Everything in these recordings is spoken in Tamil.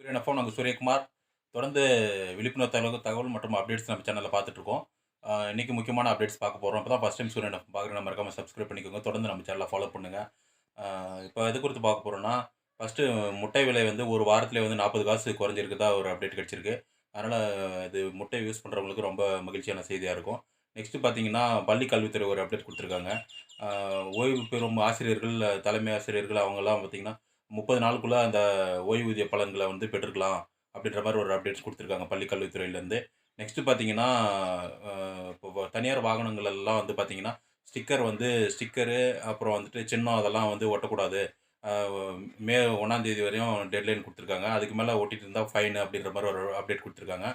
சூரியன் நாங்கள் சூரியகுமார். தொடர்ந்து விழிப்புணர்வு தகவல் தகவல் மற்றும் அப்டேட்ஸ் நம்ம சேனலில் பார்த்துட்ருக்கோம். இன்றைக்கி முக்கியமான அப்டேட்ஸ் பார்க்க போகிறோம் அப்போ தான் ஃபஸ்ட் டைம் சூரியன் பார்க்குற நம்ம மறக்காமல் சப்ஸ்கிரைப் பண்ணிக்கோங்க. தொடர்ந்து நம்ம சேனலை ஃபாலோ பண்ணுங்கள் இப்போ எது குறித்து பார்க்க போகிறோன்னா ஃபஸ்ட்டு முட்டை விலை வந்து ஒரு வாரத்திலே வந்து நாற்பது காசு குறைஞ்சிருக்குதா ஒரு அப்டேட் கிடச்சிருக்கு. அதனால் இது முட்டை யூஸ் பண்ணுறவங்களுக்கு ரொம்ப மகிழ்ச்சியான செய்தியாக இருக்கும். நெக்ஸ்ட்டு பார்த்தீங்கன்னா பள்ளி கல்வித்துறை ஒரு அப்டேட் கொடுத்துருக்காங்க. ஓய்வு பெறும் ஆசிரியர்கள் தலைமை ஆசிரியர்கள் அவங்கெல்லாம் பார்த்திங்கன்னா முப்பது நாளுக்குள்ளே அந்த ஓய்வூதிய பலன்களை வந்து பெற்றுக்கலாம் அப்படின்ற மாதிரி ஒரு அப்டேட்ஸ் கொடுத்துருக்காங்க பள்ளி கல்வித்துறையிலேருந்து நெக்ஸ்ட்டு பார்த்தீங்கன்னா இப்போ தனியார் வாகனங்கள் எல்லாம் வந்து பார்த்தீங்கன்னா ஸ்டிக்கர் வந்து ஸ்டிக்கரு அப்புறம் வந்துட்டு சின்னம் அதெல்லாம் வந்து ஒட்டக்கூடாது. மே ஒன்றாந்தேதி வரையும் டெட்லைன் கொடுத்துருக்காங்க. அதுக்கு மேலே ஒட்டிட்டு இருந்தால் ஃபைன் அப்படின்ற மாதிரி ஒரு அப்டேட் கொடுத்துருக்காங்க.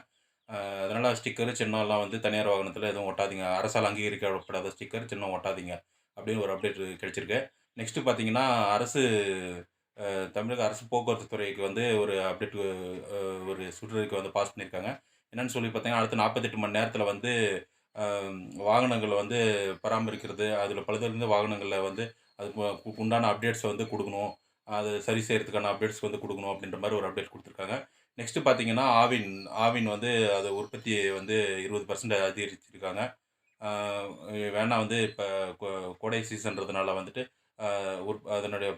அதனால் ஸ்டிக்கரு சின்னம்லாம் வந்து தனியார் வாகனத்தில் எதுவும் ஒட்டாதீங்க. அரசால் அங்கீகரிக்கப்படாத ஸ்டிக்கர் சின்னம் ஒட்டாதீங்க அப்படின்னு ஒரு அப்டேட் கிடச்சிருக்கு. நெக்ஸ்ட்டு பார்த்தீங்கன்னா அரசு தமிழக அரசு போக்குவரத்து துறைக்கு வந்து ஒரு அப்டேட் ஒரு சுற்றறிக்கை வந்து பாஸ் பண்ணியிருக்காங்க. என்னன்னு சொல்லி பார்த்தீங்கன்னா அடுத்த நாற்பத்தெட்டு மணி நேரத்தில் வந்து வாகனங்களை வந்து பராமரிக்கிறது அதில் பழுதுலேருந்து வாகனங்களில் வந்து அதுக்கு உண்டான அப்டேட்ஸை வந்து கொடுக்கணும். அது சரி செய்கிறதுக்கான அப்டேட்ஸ் வந்து கொடுக்கணும் அப்படின்ற மாதிரி ஒரு அப்டேட் கொடுத்துருக்காங்க. நெக்ஸ்ட்டு பார்த்தீங்கன்னா ஆவின் ஆவின் வந்து அது உற்பத்தியை வந்து இருபது பர்சன்ட் அதிகரிச்சிருக்காங்க. வேணால் வந்து இப்போ கோடை சீசன்றதுனால வந்துட்டு அதனுடைய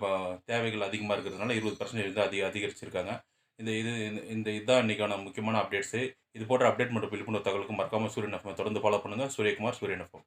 தேவைகள் அதிகமாக இருக்கிறதுனால இருபது பர்சன்டேஜ் வந்து அதிக அதிகரிச்சிருக்காங்க. இந்த இது இந்த- இந்த இதுதான் இன்றைக்கான முக்கியமான அப்டேட்ஸு இது போன்ற அப்டேட் மற்றும் விழிப்புணர்வு தகவலுக்கு மறக்காமல் சூரியன் எஃப்எம் தொடர்ந்து ஃபாலோ பண்ணுங்கள் சூரியகுமார் சூரியன் எஃப்எம்